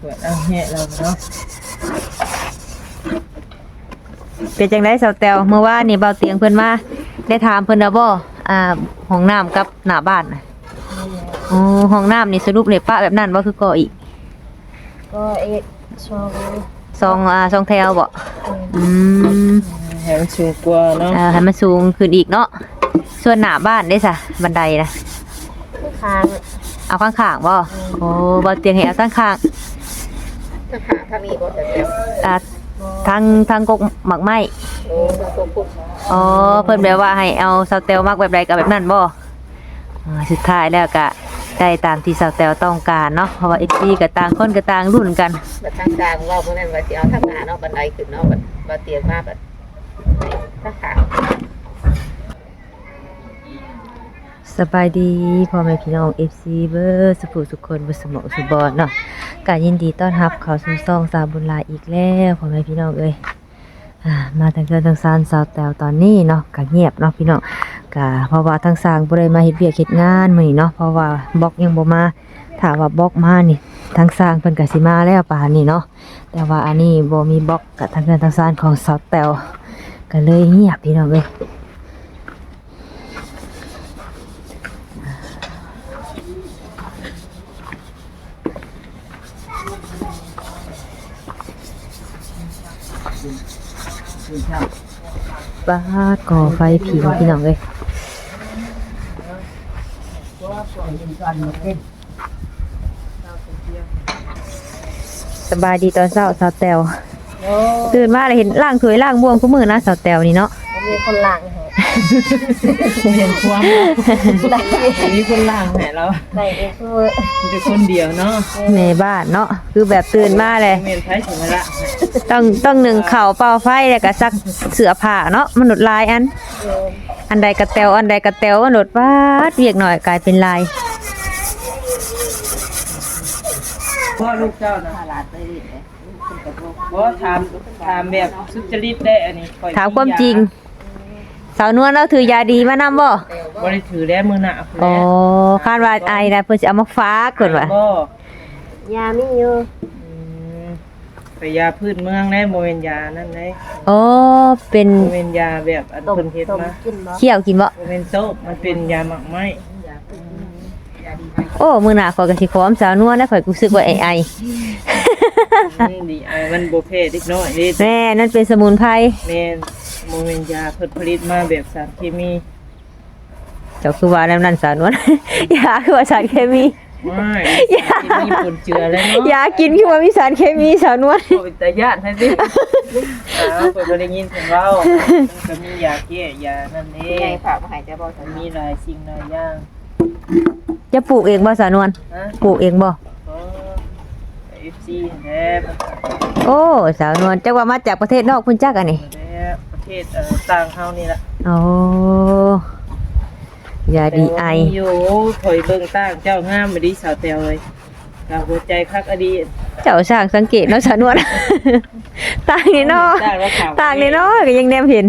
เปิดเอาแหะเราเนาะเป็นจังได๋สาวแตวเมื่อวานนี่เบาเตียงเพิ่นมาได้ถามเพิ่นแล้วบ่อ่าห้องน้ำกับหน้าบ้านน่ะอ๋อห้องน้ำนี่สรุปเลยปะแบบนั้นบ่คือก่ออีกก็เอ็ดชอบซองอ่าซองแถวบ่อืมให้มันสูงกว่าเนาะเอ่อให้มันสูงขึ้นอีกเนาะส่วนหน้าบ้านได้ซะบันไดนะคือค้างเอาข้างๆบ่โอ้เบาเตียงให้เอาข้าง ๆถ้าขาถ้ามีบ่แต่เดียวอ่าทางทางกกหมักไม้โอ้ถ้าตัวปุ๊บอ๋อเพิ่นแบบว่าให้เอาสาวเตลมักแบบใดก็แบบนั้นบ่อ่าสุดท้ายแล้วก็ได้ตามที่สาวเตลต้องการเนาะเพราะว่า FC ก็ต่างคนก็ต่างรุ่นกัน บัดทางกลางว่าเมื่อนั้นว่าสิเอาทางหน้าเนาะบันไดขึ้นเนาะบัดบัดเตียงมาบัดถ้าขาสบายดีพ่อแม่พี่น้อง FC เบอร์สุขสุขคนบ่สมองสุบอนเนาะ ก็ยินดีต้อนรับเข้าสู่ช่องสาวบุญหลายอีกแล้วพ่อแม่พี่น้องเอ้ยอ่ามาทางเกินทางซานสาวแตวตอนนี้เนาะก็เงียบเนาะพี่น้องก็เพราะว่าทางสร้างบ่ได้มาเฮ็ดเวียกเฮ็ดงานมื้อนี้เนาะเพราะว่าบล็อกยังบ่มาถ้าว่าบล็อกมานี่ทางสร้างเพิ่นก็สิมาแล้วป่านนี้เนาะแต่ว่าอันนี้บ่มีบล็อกกับทางเกินทางซานของสาวแตวก็เลยเงียบพี่น้องเอ้ย บ้าดก่อไฟผิงพี่น้องเลยสบายดีตอนเช้าสาวแตวตื่นมาเลยเห็นล่างถวยล่างบวงคู่มือนะสาวแตวนี่เนาะมีคนล่างให้ เห็นความเนาะมีคนล่างแหะเราได้เองคือเป็นคนเดียวเนาะในบ้านเนาะคือแบบตื่นมาเลยเมนไผถึงมาละต้องต้องหนึ่งเข่าวเป่าไฟแล้วก็ซักเสื้อผ้าเนาะมนุษย์ลายอัน อันใดกระเตวอันใดกระเตวมนุษย์วาดเรียกหน่อยกลายเป็นลายพ่อลูกเจ้านะตลาดไปดิเลยคุณกับลูกบ่ถามถามแบบสุจริตได้อันนี้ข้อยถามความจริง สาวนวลเราถือยาดีมานำบ่บ่ได้ถือแล้วมือหน้าอ๋อคาดว่าไอ้นะเพิ่นสิเอามาฝากเพิ่นว่าบ่ยามีอยู่อืมไปยาพืชเมืองได้บ่แม่นยานั่นได้อ๋อเป็นบ่แม่นยาแบบอันต้มเพิ่นเฮ็ดต้มมากินบ่เคี่ยวกินบ่บ่แม่นโต๊ะมันเป็นยาหมักไม้ยาดีไหมโอ้ มื้อหน้าข่อยก็สิขออำสาวนวลแล้วข่อยรู้สึกว่าไอ้ไออืม ดีไอ้มันบ่แพ้เด็กน้อยเด้แม่นั่นเป็นสมุนไพรแม่นบ่แม่นยาเพิ่นผลิตมาแบบสารเคมีเจ้าคือว่าแนวนั้นสาวนวลยาคือว่าสารเคมี ไม่ที่มีผลเจือแล้วเนาะยากินคือว่ามีสารเคมีสาวนวลโอ้ยแต่ญาติให้สิอ้าวเพิ่นบ่ได้ยินเพิ่นเว้ามันก็มียาแก้ยานั่นเอไงงฝากมาให้เจ้าบ่มันมีหลายสิ่งหลายอย่างจะปลูกเองบ่สาวนวลนะปลูกเองบ่ ก็ FC แท้มันโอ้สาวนวลจักว่ามาจากประเทศนอกพุ่นจักอันนี้แล้วประเทศเอ่อต่างเฮานี่ล่ะโอ้ยาดีไอแต่ว่ามีอยู่ถอยเบิ่งต่างเจ้างามบ่ดีสาวแตวเลยกาหัวใจคักอดีตเจ้าช่างสังเกตเนาะสาวนวลต่างนี่เนาะต่างแล้วขาวต่างนี่เนาะก็ยังแนมเห็น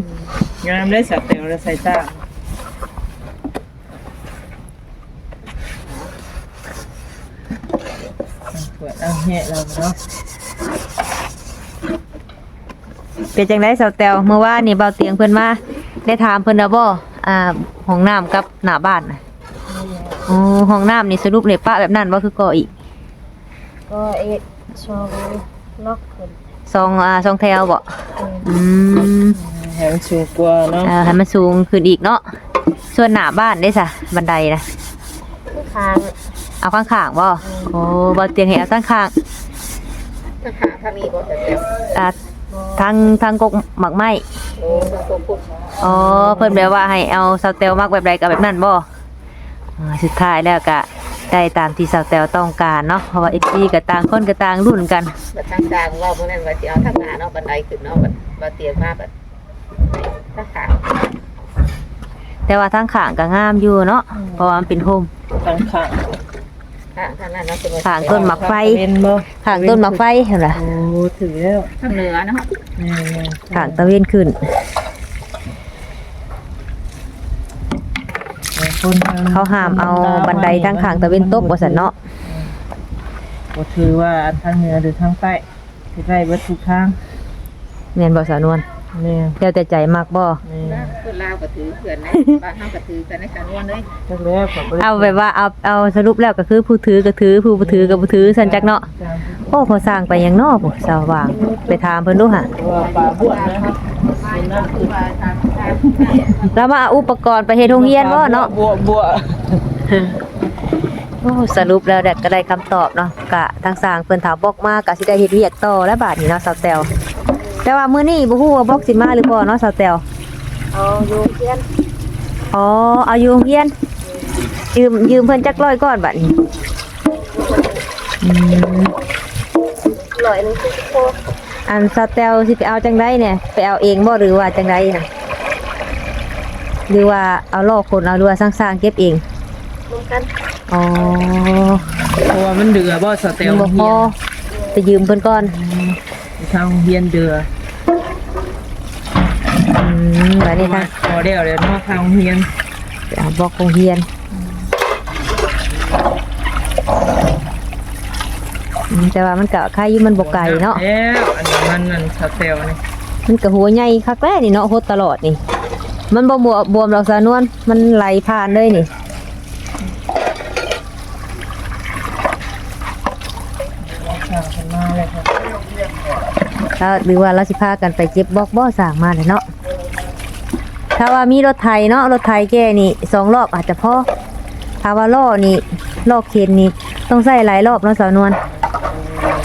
งามได้สาวแตวแล้วใส่ตา เปิดเอาแหะเราเนาะเป็นจังได๋สาวแตวเมื่อวานนี่เบาเตียงเพิ่นมาได้ถามเพิ่นแล้วบ่อ่าห้องน้ำกับหน้าบ้านน่ะอ๋อห้องน้ำนี่สรุปเลยปะแบบนั้นบ่คือก่ออีกก็เอ็ดชอบล็อกขึ้นซองอ่าซองแถวบ่อืมให้มันสูงกว่าเนาะเอ่อให้มันสูงขึ้นอีกเนาะส่วนหน้าบ้านได้ซะบันไดนะคือค้าง เอาข้างๆบ่โอ้เบาเตียงให้เอาข้างถ้าขาถ้ามีบ่แต่เดียวๆอ่าทางทางกกหมักไม้โอ้ถ้าตัวปุ๊บอ๋อเพิ่นแบบว่าให้เอาสาวเตลมักแบบใดก็แบบนั้นบ่อ่าสุดท้ายแล้วก็ได้ตามที่สาวเตลต้องการเนาะเพราะว่า FC ก็ต่างคนก็ต่างรุ่นกันบัดทางกลางว่าเมื่อนั้นว่าสิเอาทางหน้าเนาะบันไดขึ้นเนาะบัดบัดเตียงมาบัดถ้าขาแต่ว่าทางข้างก็งามอยู่เนาะเพราะว่ามันเป็นโฮมข้างข้าง ข้างทางนั้นเนาะสิบ่ข้างต้นหมากไฟเป็นบ่ข้างต้นหมากไฟเห็นบ่โอ้ถึงแล้วทางเหนือเนาะแม่นข้างตะเวนขึ้นๆคนทงเขาห้ามเอาบันไดทางข้างตะเวนตกว่าซั่นเนาะก็คือว่าทางเหนือหรือทางใต้สิได้เบิดทุกทางแม่นบ่สาวนวลแม่เดี๋ยวแต่ใจมากบ่แม่คือ ลาวก็ถือเพื่อนนะบ้านเฮาก็ถือกันในสานวนเลยจักแล้วก็บ่ได้เอาแบบว่าเอาเอาสรุปแล้วก็คือผู้ถือก็ถือผู้บ่ถือก็บ่ถือซั่นจักเนาะโอ้พอสร้างไปหยังเนาะผู้สาวว่างไปถามเพิ่นดูหะว่าปลาบวชนะครับนั่นคือว่าทางทางแล้วมาเอาอุปกรณ์ไปเฮ็ดโรงเรียนบ่เนาะบวชบวชโอ้สรุปแล้วแดดก็ได้คำตอบเนาะกะทางสร้างเพิ่นถามบอกมาก็สิได้เฮ็ดเวียกต่อและบาดนี้เนาะสาวแตวแต่ว่ามื้อนี้บ่ฮู้ว่าบอกสิมาหรือบ่เนาะสาวแตว เอาอยู่เพียนอ๋อเอาอยู่โรงเรียน ยืมยืมเพิ่นจักร้อยก่อนบัดนี้อืมลอยนึงคือโคอันสาวแตวสิไปเอาจังไดเนี่ยไปเอาเองบ่หรือว่าจังไดน่ะหรือว่าเอาลอกคนเอาหรือว่าสร้างๆเก็บเองรวมกันอ๋อเพราะว่ามันเดือบ่สเตลบ่พเฮีอยนไปยืมเพิ่นก่อนทางเฮียนเดืออื มบัดนี้ทางพอเดียวเดี๋ยวเนาะทางเฮียนไปเอาบอกโรงเรียนอืมแต่ว่ามันก็ค่าอยู่มันบกไก่เนาะ แล้วอันนี้มันนั่นสเตลนี่มันก็หัวใหญ่คักแล้นี่เนาะโหดตลอดนี่ มันบ่บวบวมดอกสานวน มันไหลผ่านเลยนี่ทางขึ้นมาเลยครับถ้าหรือว่าเราสิพากันไปเก็บบอกบ่สร้างมาเลยเนาะ ถ้าว่ามีรถไถเนาะรถไถแก่นี่สองรอบอาจจะพอถ้าว่าล่อนี่ล่อเข็นนี่ต้องใส่หลายรอบเนาะสาวนวล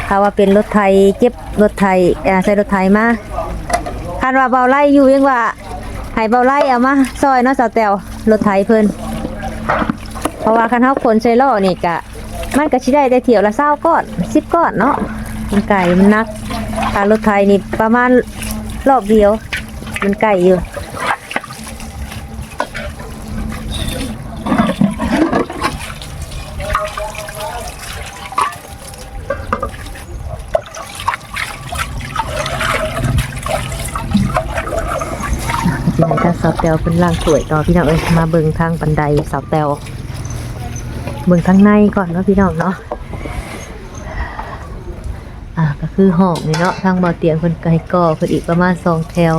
ถ้าว่าเป็นรถไทยเก็บรถไทยอ่าใส่รถไทยมาคันว่าเบาไล่อยู่ยังว่าให้เบาไล่เอามาซอยเนาะสาวแตวรถไทยเพิ่นเพราะว่าคันเฮาคนใส่ล้อนี่กะ มันก็สิได้แต่เที่ยวละ20ก้อน10ก้อนเนาะมันไก่มันนักถ้ารถไทยนี่ประมาณรอบเดียว มันไก่อยู่ ที่ไหนทางสาว แตวเป็นล่างสวยต่อพี่น้องเอ้ยมาเบิ่งทางบันไดสาวแตวเบิ่งทางในก่อนเนาะพี่น้องเนาะอ่าก็คือห้องนี่เนาะทางบ่อเตียงเพิ่นก็ให้ก่อเพิ่นอีกประมาณสองแถว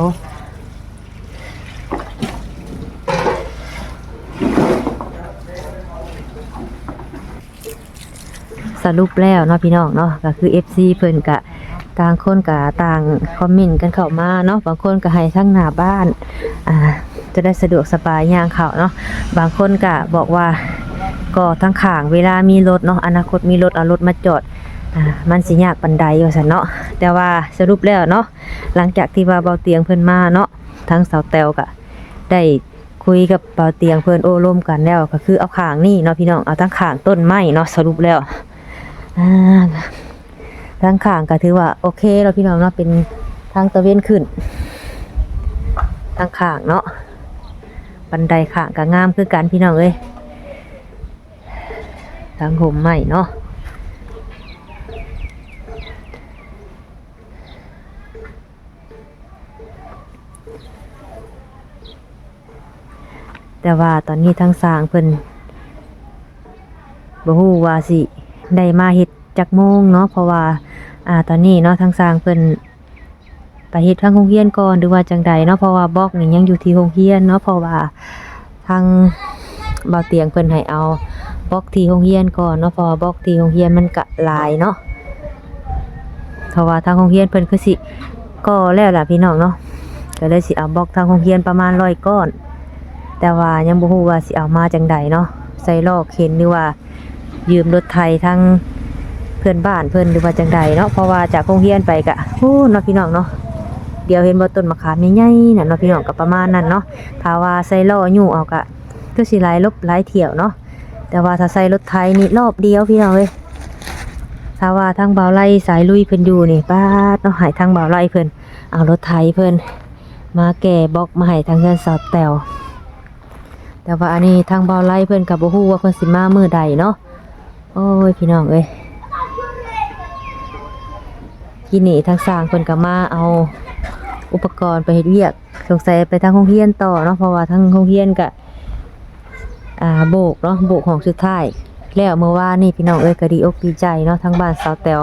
สรุปแล้วเนาะพี่น้องเนาะก็คือ FC เพิ่นก็ต่างคนก็ต่างคอมเมนต์กันเข้ามาเนาะบางคนก็ให้ทั้งหน้าบ้านอ่า จะได้สะดวกสบายย่างเขาเนาะบางคนก็บอกว่าก็ทั้งข้างเวลามีรถเนาะอนาคตมีรถเอารถมาจอดมันสิยากปันไดว่าซั่นเนาะแต่ว่าสรุปแล้วเนาะหลังจากที่ว่าเบาเตียงเพิ่อนมาเนาะทั้งสาวแตวก็ได้คุยกับเบาเตียงเพิ่อนโอ้ร่มกันแล้วก็คือเอาข้างนี่เนาะพี่น้องเอาทั้งข้างต้นไม้เนาะสรุปแล้วอ่าทางข้างก็ถือว่าโอเคเราพี่น้องเนาะเป็นทางตะเวนขึ้นทางข้างเนาะ บันไดข้างก็งามคือกันพี่น้องเอ้ยทางห่มใหม่เนาะแต่ว่าตอนนี้ทางสร้างเพิ่นบ่ฮู้ว่าสิได้มาเฮ็ดจักโมงเนาะเพราะว่าอ่าตอนนี้เนาะทางสร้างเพิ่น ไปเฮ็ดทางโรงเรียนก่อนหรือว่าจังใดเนาะเพราะว่าบล็อกนี่ยังอยู่ที่โรงเรียนเนาะเพราะว่าทางบ่าวเตียงเพิ่นให้เอาบล็อกที่โรงเรียนก่อนเนาะเพราะว่าบล็อกที่โรงเรียนมันก็หลายเนาะเพราะว่าทางโรงเรียนเพิ่นคือสิก็แล้วล่ะพี่น้องเนาะก็เลยสิเอาบล็อกทางโรงเรียนประมาณ100ก้อน แต่ว่ายังบ่ฮู้ว่าสิเอามาจังใดเนาะใส่ลอกเข็นหรือว่า ยืมรถไทยทั้งเพื่อนบ้านเพื่อนหรือว่าจังใดเนาะเพราะว่าจากโรงเรียนไปกะโอ้เนาะพี่น้องเนาะ เดียวเห็นบ่ต้นมะขามใหญ่ๆน่ะเนาะพี่น้องก็ประมาณนั้นเนาะถ้าว่าใส่ล้ออยู่เอากะก็สิหลายลบหลายเที่ยวเนาะแต่ว่าถ้าใส่รถไทยนี่รอบเดียวพี่น้องเอ้ยถ้าว่าทางเบาไล่สายลุยเพิ่นอยู่นี่ป้าเนาะให้ทางเบาไล่เพิ่นเอารถไทยเพิ่นมาแก่บล็อกมาให้ทางเงินสาวแตวแต่ว่าอันนี้ทางเบาไล่เพิ่นก็บ่ฮู้ว่าเพิ่นสิมามือใดเนาะโอ้ยพี่น้องเอ้ยกินนี่ทางสร้างเพิ่นก็มาเอา อุปกรณ์ไปเฮ็ดเวียก สงสัยไปทางโรงเรียนต่อเนาะเพราะว่าทางโรงเรียนก็อ่าโบกเนาะโบกของสุดท้ายแล้วเมื่อวานนี่พี่น้องเอ้ยก็ดีอกดีใจเนาะทั้งบ้านสาวแตว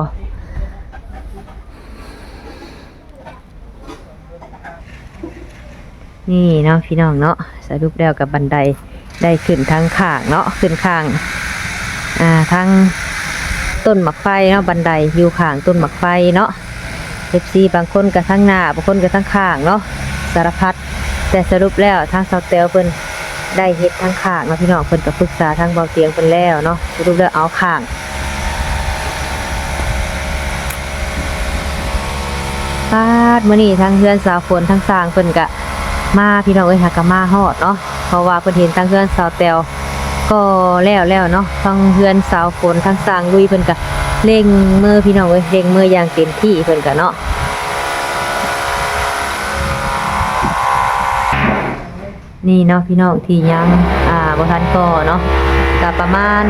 นี่เนาะพี่น้องเนาะสรุปแล้วกับบันไดได้ขึ้นทั้งข้างเนาะขึ้นข้างอ่าทั้งต้นหมักไฟเนาะบันไดอยู่ข้างต้นหมักไฟเนาะ FC บางคนก็ทั้งหน้าบางคนก็ทั้งข้างเนาะสารพัดแต่สรุปแล้วทางสาวแตวเพิ่นได้เฮ็ดทั้งข้างนาะพี่น้องเพิ่นก็ปรึกษาทางเบาเตียงเพิ่นแล้วเนาะสรุปแล้วเอาข้างปาดมื้อนี้ทางเฮือนสาวฝนทางสร้างเพิ่นก็มาพี่น้องเอ้ยหาก็มาฮอดเนาะเพราะว่าเพิ่นเห็นทางเฮือนสาวแตวก็แล้วแล้วเนาะทางเฮือนสาวฝนทางสร้างลุยเพิ่นก็ เร่งมือพี่น้องเอ้ยเร่งมืออย่างเต็มที่เพิ่นก็เนาะนี่เนาะพี่น้องที่ยังอ่าบ่ทันก่อเนาะก็ประมาณ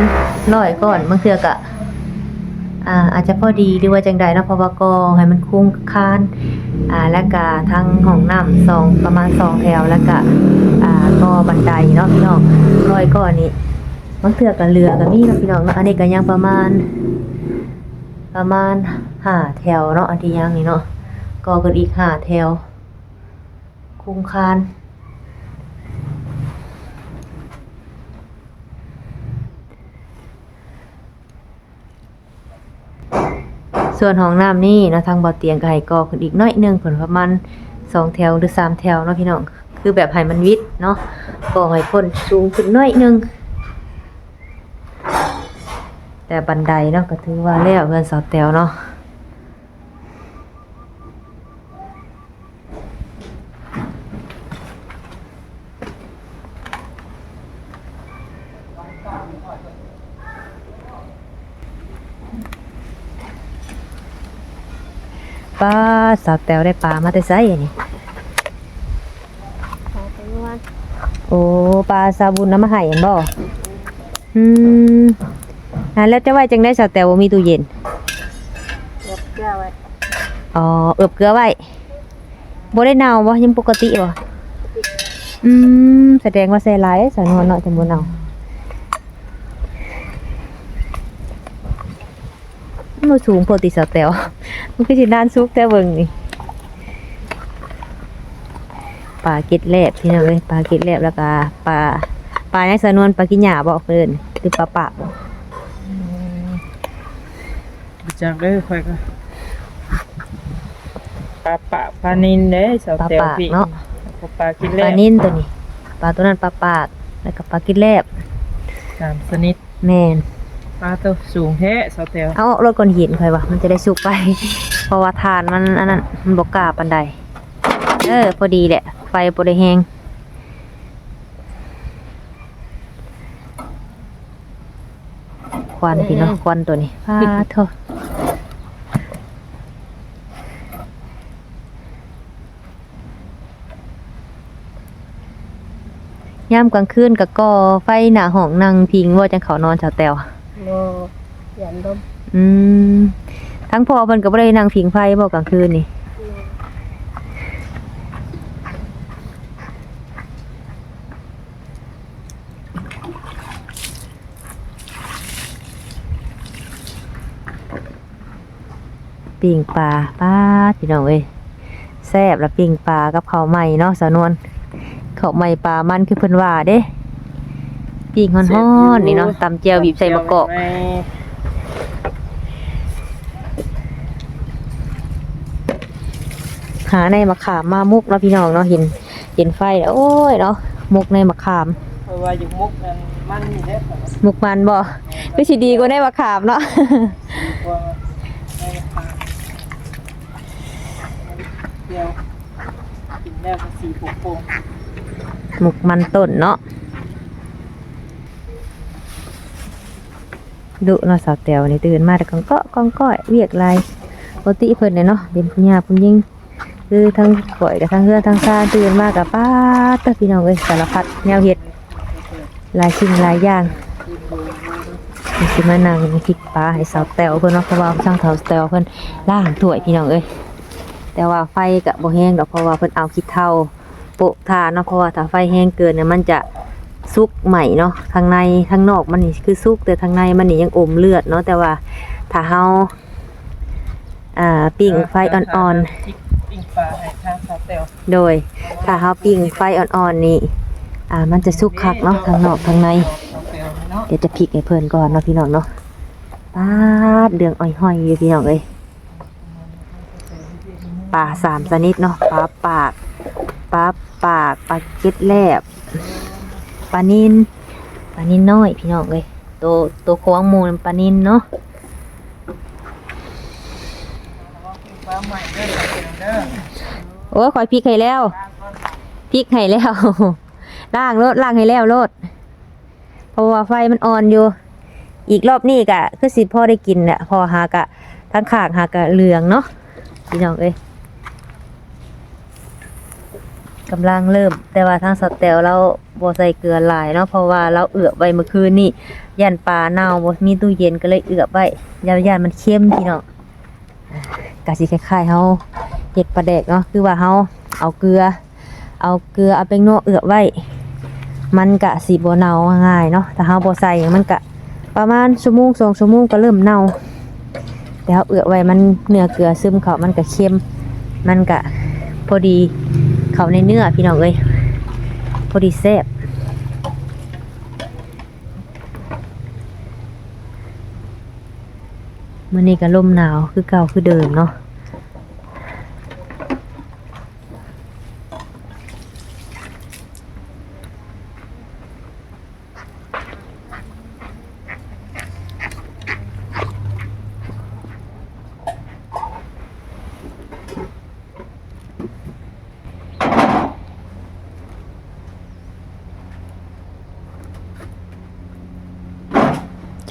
ร้อยก่อนบางเทื่อก็อ่าอาจจะพอดีหรือว่าจังใดเนาะเพราะว่าก่อให้มันคุ้งคานอ่าแล้วก็ทางห้องน้ำสองประมาณสองแถวแล้วก็อ่าก่อบันไดเนาะพี่น้องร้อยก่อนนี้บางเทื่อก็เหลือก็มีเนาะพี่น้องเนาะอันนี้ก็ยังประมาณ ประมาณห้าแถวเนาะอันที่ยังนี่เนาะก่อกันอีกห้าแถว คุ้งคานส่วนห้องน้ำนี่เนาะทางบ่อเตียงก็ให้ก่อขึ้นอีกน้อยหนึงผลประมาณสองแถวหรือสามแถวเนาะพี่น้องคือแบบให้มันวิดเนาะก่อให้พ้นสูงขึ้นน้อยหนึง แต่บันไดเนาะก็ถือว่าแล้วเพื่อนสาวแตวเนาะป้าสาวแตวได้ปลามาแต่ไสอันนี่โอ้ปลาซาบุนน้ำมาให้อันบ่อืม อ่าแล้วจะไว้จังได้สาวแตวบ่มีตู้เย็นเก็บเกลือไว้อ๋อเอือบเกลือไว้บ่ได้เน่าบ่ยังปกติบ่อืมแสดงว่าใส่หลายสาวนวลเนาะจังบ่เน่ามันสูงโพดติสาวแตวมันคือสิด้านซุกแต่เบิ่งนี่ปลาเก็ดแลบพี่น้องเอ้ยปลาเก็ดแลบแล้วก็ปลาปลาในสาวนวลปลากินหญ้าบ่เพิ่นหรือปลาปากบ่ จากเด้อค่อยก็ปลาปะปลานินเด้สาวปลาแตวปากพี่เนาะปลากินปแล้ลาวนิ่นตัวนี้ปลาตัวนั้นปลาปากแล้วก็ปลากินแลบสามชนิดแม่นปลาตัวสูงแท้สาวแตวเอารถก่อนหินค่อยว่ามันจะได้สุกไป เพราะว่าทานมันอันนั้นมันบกกล้าปันใดเออพอดีแหละ ไฟบได้แหงควันพี่เนาะควันตัวนี้พาเถ ย่ามกลางคืนก็ก่อไฟหน้าห้องนั่งพิงว่าจังเขานอนชาวแตวโมยันลมอืมทั้งพ่อเพิ่นก็บ่ได้นั่งผิงไฟบ่กลางคืนนี่ปิ้งปลาป้าดพี่น้องเอ้ยแซ่บละปิ้งปลากับข้าวใหม่เนาะสาวนวล ข้าวใหม่ปลามันคือเพิ่นว่าเด้ปิ้งฮ้อนๆนี่เนาะตำเจียวบีบใส่มะกอกหาในมะขามมามุกเนาะพี่น้องเนาะเห็นเห็นไฟแล้วโอ้ยเนาะมุกในมะขามเพราะว่าอยู่มุกนั้นมันนี่เด้อมุกมันบ่ก็สิดีกว่าในมะขามเนาะกว่าในปลาเดียวกินแล้วก็สีโป่ง หมกมันต้นเนาะดุเนาะสาวแตวนี่ตื่นมาแต่กองเกาะกองก้อยเวียกลายปกติเพิ่นเนี่ยเนาะเป็นผู้หญิงผู้หญิงคือทั้งข่อยกับทั้งเฮือทั้งซาตื่นมากับป้าเตอพี่น้องเอ้ยสารพัดแนวเฮ็ดหลายสิ่งหลายอย่างนี่สิมานั่งคิดปลาให้สาวแตวเพิ่นเนาะเพราะว่าช่างสาวแตวเพิ่นล่างถ้วยพี่น้องเอ้ยแต่ว่าไฟก็บ่แห้งดอกเพราะว่าเพิ่นเอาขี้เถ้า โปะทาเนาะเพราะว่าถ้าไฟแห้งเกินเนี่ยมันจะสุกใหม่เนาะทางในทางนอกมันนี่คือสุกแต่ทางในมันนี่ยังอมเลือดเนาะแต่ว่าถ้าเฮาอ่าปิ้งไฟอ่อนๆปิ้งปลาให้ทางสาเตลๆ โดย ถ้าเฮาปิ้งไฟอ่อนๆนี่อ่ามันจะสุกคักเนาะทางนอกทางในสาเตลเนาะเดี๋ยวจะพลิกให้เพิ่นก่อนเนาะพี่น้องเนาะป้าดเดืองอ้อยหอยอยู่พี่น้องเอ้ยปลาสามชนิดเนาะปลาปากปลา ปากปลาเก็ดแลบปลานินปลานินน้อยพี่น้องเอ้ยตัวตัวโค้งมูนปลานินเนาะโอ้ยคอยพริกให้แล้วพริกให้แล้วล่างรถล่างให้แล้วรถเพราะว่าไฟมันอ่อนอยู่ อีกรอบนี้กะคือสิพ่อได้กินแหละพอหากะทั้งขางหากะเหลืองเนาะพี่น้องเอ้ย กำลังเริ่ม แต่ว่าทางสแตลเราบ่ใส่เกลือหลายเนาะเพราะว่าเราเอือบไว้เมื่อคืนนี่ย่านปลาเน่าบ่มีตู้เย็นก็เลยเอือบไว้ยานย่านมันเค็มพี่น้องอ่ากะสิคล้ายๆเฮาเฮ็ดปลาแดกเนาะคือว่าเฮาเอาเกลือ เอาเกลือเอาแป้งนัวเอือบไว้ มันกะสิบ่เน่าง่ายเนาะถ้าเฮาบ่ใส่มันกะประมาณชั่วโมงสองชั่วโมงก็เริ่มเน่าแต่เอาเอือไว้มันเนื้อเกลือซึมเขามันก็เค็มมันก็พอดี เขาในเนื้อพี่น้องเอ้ยพอดีแซ่บมื่อนี้ก็ลมหนาวคือเก่าคือเดิมเนาะ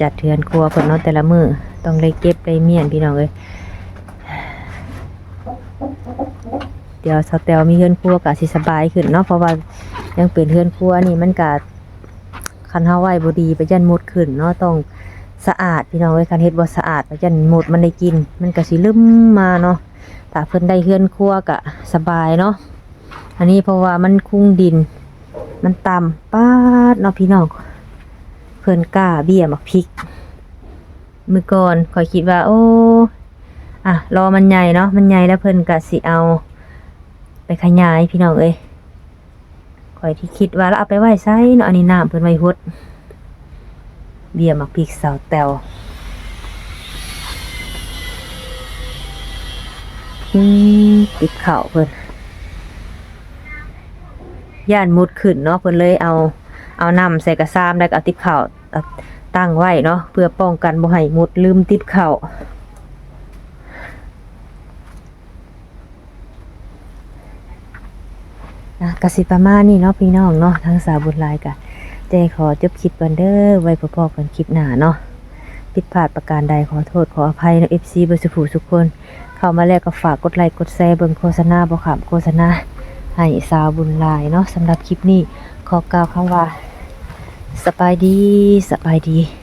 จัดเทือนครัวเพิ่นเนาะแต่ละมือต้องได้เก็บได้เมียนพี่น้องเอ้ยเดี๋ยวสแตลมีเฮือนครัวก็สิสบายขึ้นเนาะเพราะว่ายังเป็นเฮือนครัวนี่มันก็คันเฮาไหวบ่ดีไปยันหมดขึ้นเนาะต้องสะอาดพี่น้องเอ้ยคันเฮ็ดบ่สะอาดไปยันหมดมันได้กิน มันก็สิลืมมาเนาะถ้าเพิ่นได้เฮือนครัวก็สบายเนาะอันนี้เพราะว่ามันคุ้งดิน มันต่ำป๊าดเนาะพี่น้อง เพิ่นกล้าเบี้ยมักพริกมือก่อนข่อยคิดว่า โอ้อะรอมันใหญ่เนาะมันใหญ่แล้วเพิ่นก็สิเอา ไปขยายพี่น้องเอ้ยข่อยที่คิดว่าแล้วเอาไปไว้ไซเนาะอันนี้น้ำเพิ่นไว้ฮดเบี้ยมักพริกสาวแตวอืมติดเข่าเพิ่นย่านมุดขึ้นเนาะเพิ่นเลยเอา เอาน้ำใส่กระซามแล้วก็เอาติบเข่าวตั้งไว้เนาะเพื่อป้องกันบ่ให้มุดลืมติบเข่าวนะกสิประมาณนี้เนาะพี่น้องเนาะทางสาวบุญลายกะเจขอจบคลิปกันเด้อไว้พบกันคลิปหน้าเนาะผิดพลาดประการใดขอโทษขออภัยนะ FC เบอร์สุภูทุกคน เข้ามาแล้วก็ฝากกดไลค์กดแชร์เบิ่งโฆษณาบ่ขำโฆษณาให้สาวบุญลายเนาะสำหรับคลิปนี้ขอกล่าวคำว่า สบายดีสบายดี